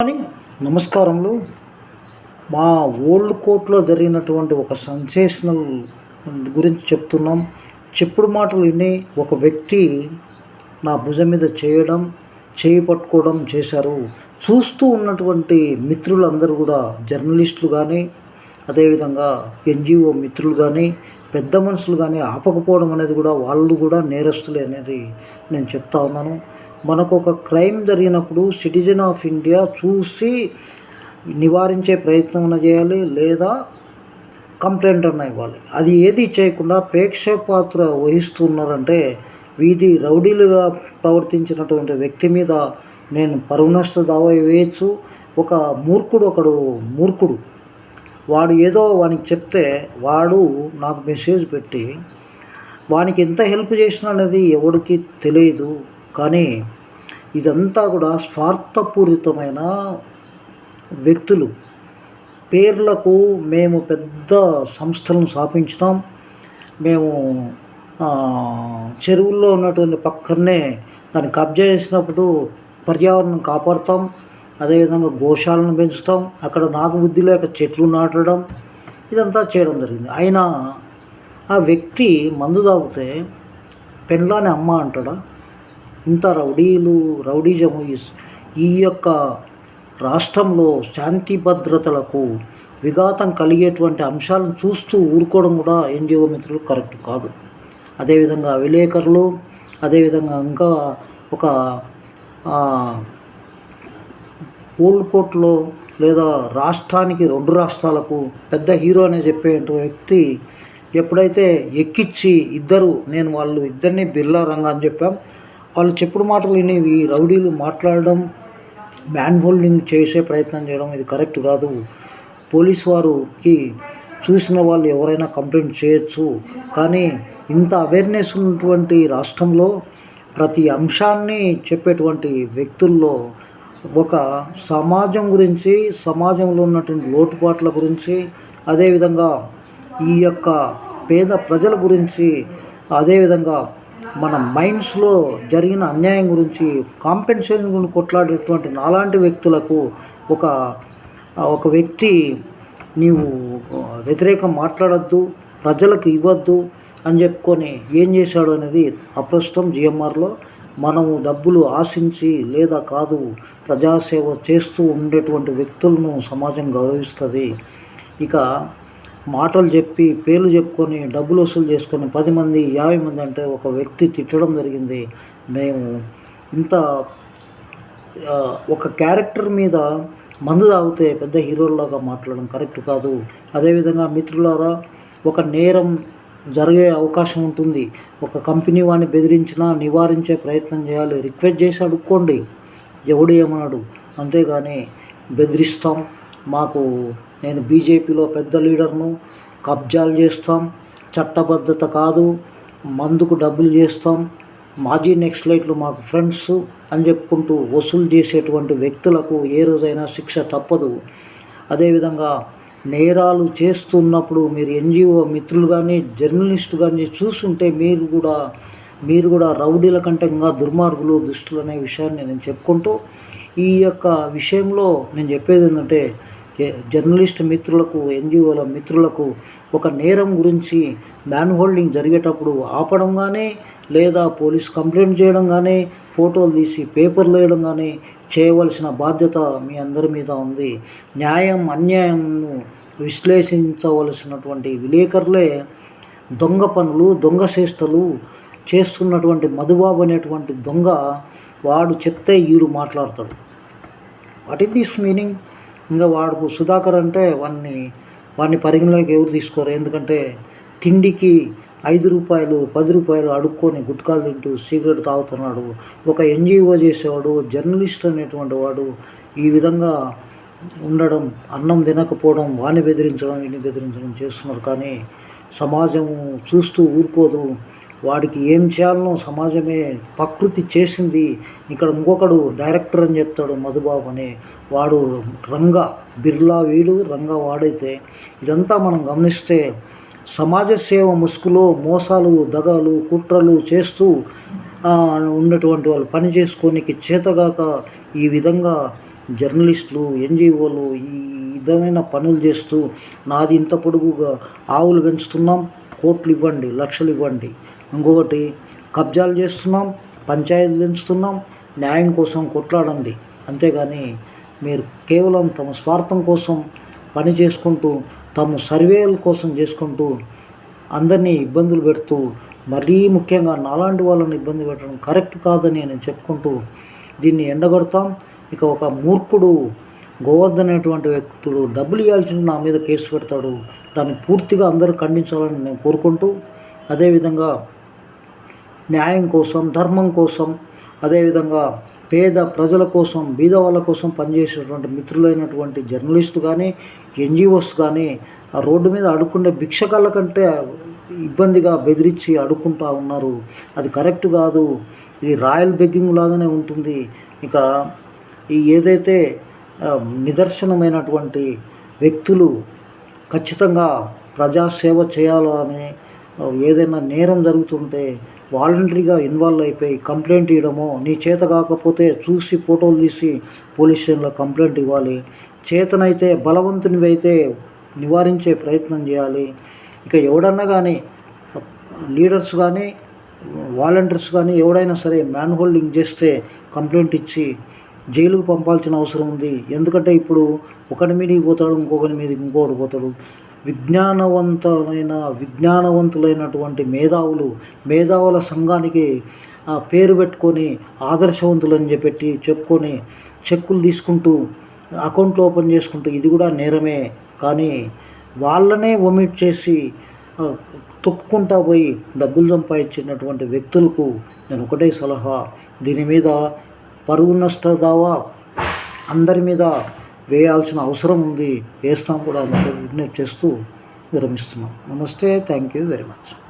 Morning నమస్కారములు. మా old కోర్ట్లో జరిగినటువంటి ఒక సెన్సేషనల్ గురించి చెప్తున్నాం. చెప్పుడు మాటలు విని ఒక వ్యక్తి నా భుజం మీద చేయడం చేయి పట్టుకోవడం చేశారు. చూస్తూ ఉన్నటువంటి మిత్రులందరూ కూడా జర్నలిస్టులు కానీ అదేవిధంగా ఎన్జిఓ మిత్రులు కానీ పెద్ద మనుషులు కానీ ఆపకపోవడం అనేది కూడా వాళ్ళు కూడా నేరస్తులే అనేది నేను చెప్తా ఉన్నాను. మనకు ఒక క్రైమ్ జరిగినప్పుడు సిటిజన్ ఆఫ్ ఇండియా చూసి నివారించే ప్రయత్నం అన్న చేయాలి లేదా కంప్లైంట్ అన్న ఇవ్వాలి. అది ఏది చేయకుండా ప్రేక్ష పాత్ర వహిస్తున్నారంటే వీధి రౌడీలుగా ప్రవర్తించినటువంటి వ్యక్తి మీద నేను పరువు నష్ట దావా వేయచ్చు. ఒక మూర్ఖుడు ఒకడు మూర్ఖుడు. వాడు ఏదో వానికి చెప్తే వాడు నాకు మెసేజ్ పెట్టి వానికి ఎంత హెల్ప్ చేసిన అనేది ఎవరికి తెలియదు. కానీ ఇదంతా కూడా స్వార్థపూరితమైన వ్యక్తులు. పేర్లకు మేము పెద్ద సంస్థలను స్థాపించినాం. మేము చెరువుల్లో ఉన్నటువంటి పక్కనే దాన్ని కబ్జా చేసినప్పుడు పర్యావరణం కాపాడుతాం. అదేవిధంగా గోశాలను పెంచుతాం. అక్కడ నాకు బుద్ధి లేక చెట్లు నాటడం ఇదంతా చేయడం జరిగింది. అయినా ఆ వ్యక్తి మందు తాగితే పెండ్లాని అమ్మ అంటాడా? ఇంత రౌడీలు రౌడీజము ఈ- ఈ యొక్క రాష్ట్రంలో శాంతి భద్రతలకు విఘాతం కలిగేటువంటి అంశాలను చూస్తూ ఊరుకోవడం కూడా ఎన్జిఓ మిత్రులు కరెక్ట్ కాదు. అదేవిధంగా విలేకరులు అదేవిధంగా ఇంకా ఒక ఓల్డ్ కోర్టులో లేదా రాష్ట్రానికి రెండు రాష్ట్రాలకు పెద్ద హీరో అనే చెప్పే వ్యక్తి ఎప్పుడైతే ఎక్కిచ్చి ఇద్దరు నేను వాళ్ళు ఇద్దరిని బిర్లా రంగా అని చెప్పాం వాళ్ళు చెప్పుడు మాటలు వినేవి రౌడీలు మాట్లాడడం మ్యాన్ హోల్డింగ్ చేసే ప్రయత్నం చేయడం ఇది కరెక్ట్ కాదు. పోలీస్ వారికి చూసిన వాళ్ళు ఎవరైనా కంప్లైంట్ చేయొచ్చు. కానీ ఇంత అవేర్నెస్ ఉన్నటువంటి రాష్ట్రంలో ప్రతి అంశాన్ని చెప్పేటువంటి వ్యక్తుల్లో ఒక సమాజం గురించి సమాజంలో ఉన్నటువంటి లోటుపాట్ల గురించి అదేవిధంగా ఈ యొక్క పేద ప్రజల గురించి అదేవిధంగా మన మైండ్స్లో జరిగిన అన్యాయం గురించి కాంపెన్సేషన్ గురించి కొట్లాడేటువంటి నాలాంటి వ్యక్తులకు ఒక ఒక వ్యక్తి నీవు వ్యతిరేకం మాట్లాడద్దు ప్రజలకు ఇవ్వద్దు అని చెప్పుకొని ఏం చేశాడు అనేది అప్రస్తుతం జిఎంఆర్లో మనము డబ్బులు ఆశించి లేదా కాదు ప్రజాసేవ చేస్తూ ఉండేటువంటి వ్యక్తులను సమాజం గౌరవిస్తుంది. ఇక మాటలు చెప్పి పేర్లు చెప్పుకొని డబ్బులు వసూలు చేసుకొని పది మంది యాభై మంది అంటే ఒక వ్యక్తి తిట్టడం జరిగింది. మేము ఇంత ఒక క్యారెక్టర్ మీద మందు తాగితే పెద్ద హీరోల్లాగా మాట్లాడడం కరెక్ట్ కాదు. అదేవిధంగా మిత్రులారా ఒక నేరం జరిగే అవకాశం ఉంటుంది. ఒక కంపెనీ వాడిని బెదిరించినా నివారించే ప్రయత్నం చేయాలి. రిక్వెస్ట్ చేసి అడుక్కోండి. ఎవడు ఏమన్నాడు? అంతేగాని బెదిరిస్తాం. మాకు నేను బీజేపీలో పెద్ద లీడర్ను. కబ్జాలు చేస్తాం. చట్టబద్ధత కాదు. మందుకు డబ్బులు చేస్తాం. మాజీ నెక్స్లైట్లు మాకు ఫ్రెండ్స్ అని చెప్పుకుంటూ వసూలు చేసేటువంటి వ్యక్తులకు ఏ రోజైనా శిక్ష తప్పదు. అదేవిధంగా నేరాలు చేస్తున్నప్పుడు మీరు ఎన్జిఓ మిత్రులు కానీ జర్నలిస్టు కానీ చూస్తుంటే మీరు కూడా మీరు కూడా రౌడీల కంటే ఇంకా దుర్మార్గులు దుష్టులు అనే విషయాన్ని నేను చెప్పుకుంటూ ఈ యొక్క విషయంలో నేను చెప్పేది ఏంటంటే జర్నలిస్ట్ మిత్రులకు ఎన్జిఓల మిత్రులకు ఒక నేరం గురించి మ్యాన్ హోల్డింగ్ జరిగేటప్పుడు ఆపడం కానీ లేదా పోలీస్ కంప్లైంట్ చేయడం కానీ ఫోటోలు తీసి పేపర్లు వేయడం కానీ చేయవలసిన బాధ్యత మీ అందరి మీద ఉంది. న్యాయం అన్యాయంను విశ్లేషించవలసినటువంటి విలేకరులే దొంగ పనులు దొంగ చేష్టలు చేస్తున్నటువంటి మధుబాబు అనేటువంటి దొంగ వాడు చెప్తే ఈడు మాట్లాడతాడు. వాట్ ఈస్ దిస్ మీనింగ్ ఇంకా వాడు సుధాకర్ అంటే వాడిని వాడిని పరిగణలోకి ఎవరు తీసుకోరు. ఎందుకంటే తిండికి ఐదు రూపాయలు పది రూపాయలు అడుక్కొని గుట్కాలు తింటూ సిగరెట్ తాగుతున్నాడు. ఒక ఎన్జిఓ చేసేవాడు జర్నలిస్ట్ అనేటువంటి వాడు ఈ విధంగా ఉండడం అన్నం తినకపోవడం వాని బెదిరించడం వీని బెదిరించడం చేస్తున్నారు. కానీ సమాజము చూస్తూ ఊరుకోదు. వాడికి ఏం చేయాలనో సమాజమే ప్రకృతి చేసింది. ఇక్కడ ఇంకొకడు డైరెక్టర్ అని చెప్తాడు మధుబాబు అని. వాడు రంగ బిర్లా వీడు రంగ వాడైతే ఇదంతా మనం గమనిస్తే సమాజ సేవ ముసుగులో మోసాలు దగాలు కుట్రలు చేస్తూ ఉన్నటువంటి వాళ్ళు పని చేసుకోనికి చేతగాక ఈ విధంగా జర్నలిస్టులు ఎన్జిఓలు ఈ విధమైన పనులు చేస్తూ నాది ఇంత పొడుగుగా ఆవులు పెంచుతున్నాం కోట్లు ఇవ్వండి లక్షలు ఇవ్వండి. ఇంకొకటి కబ్జాలు చేస్తున్నాం పంచాయతీలు పెంచుతున్నాం న్యాయం కోసం కొట్లాడండి. అంతేగాని మీరు కేవలం తమ స్వార్థం కోసం పని చేసుకుంటూ తమ సర్వేల కోసం చేసుకుంటూ అందరినీ ఇబ్బందులు పెడుతూ మరీ ముఖ్యంగా నాలాంటి వాళ్ళని ఇబ్బంది పెట్టడం కరెక్ట్ కాదని నేను చెప్పుకుంటూ దీన్ని ఎండగొడతాం. ఇక ఒక మూర్ఖుడు గోవర్ధన్ అనేటువంటి వ్యక్తుడు డబ్బులు ఇవ్వాల్సిన నా మీద కేసు పెడతాడు. దాన్ని పూర్తిగా అందరూ ఖండించాలని నేను కోరుకుంటూ అదేవిధంగా న్యాయం కోసం ధర్మం కోసం అదేవిధంగా పేద ప్రజల కోసం బీద వాళ్ళ కోసం పనిచేసేటువంటి మిత్రులైనటువంటి జర్నలిస్టు కానీ ఎన్జిఓస్ కానీ ఆ రోడ్డు మీద అడుక్కునే భిక్షకాల కంటే ఇబ్బందిగా బెదిరించి అడుక్కుంటా ఉన్నారు. అది కరెక్ట్ కాదు. ఇది రాయల్ బెగ్గింగ్ లాగానే ఉంటుంది. ఇక ఈ ఏదైతే నిదర్శనమైనటువంటి వ్యక్తులు ఖచ్చితంగా ప్రజాసేవ చేయాలని ఏదైనా నేరం జరుగుతుంటే వాలంటరీగా ఇన్వాల్వ్ అయిపోయి కంప్లైంట్ ఇవ్వడమో నీ చేత కాకపోతే చూసి ఫోటోలు తీసి పోలీస్ స్టేషన్లో కంప్లైంట్ ఇవ్వాలి. చేతనైతే బలవంతునివి అయితే నివారించే ప్రయత్నం చేయాలి. ఇక ఎవడన్నా కానీ లీడర్స్ కానీ వాలంటీర్స్ కానీ ఎవడైనా సరే మ్యాన్ హోల్డింగ్ చేస్తే కంప్లైంట్ ఇచ్చి జైలుకు పంపాల్సిన అవసరం ఉంది. ఎందుకంటే ఇప్పుడు ఒకటి మీదకి పోతాడు ఇంకొకరి మీదకి ఇంకొకటి పోతాడు. విజ్ఞానవంతమైన విజ్ఞానవంతులైనటువంటి మేధావులు మేధావుల సంఘానికి పేరు పెట్టుకొని ఆదర్శవంతులని చెప్పి చెప్పుకొని చెక్కులు తీసుకుంటూ అకౌంట్లు ఓపెన్ చేసుకుంటూ ఇది కూడా నేరమే. కానీ వాళ్ళనే ఒమిట్ చేసి తొక్కుకుంటా పోయి డబ్బులు సంపాదించినటువంటి వ్యక్తులకు నేను ఒకటే సలహా. దీని మీద పరువు నష్ట దావా అందరి మీద వేయాల్సిన అవసరం ఉంది. వేస్తాం కూడా అని విజ్ఞప్తి చేస్తూ విరమిస్తున్నాం. Namaste. Thank you very much.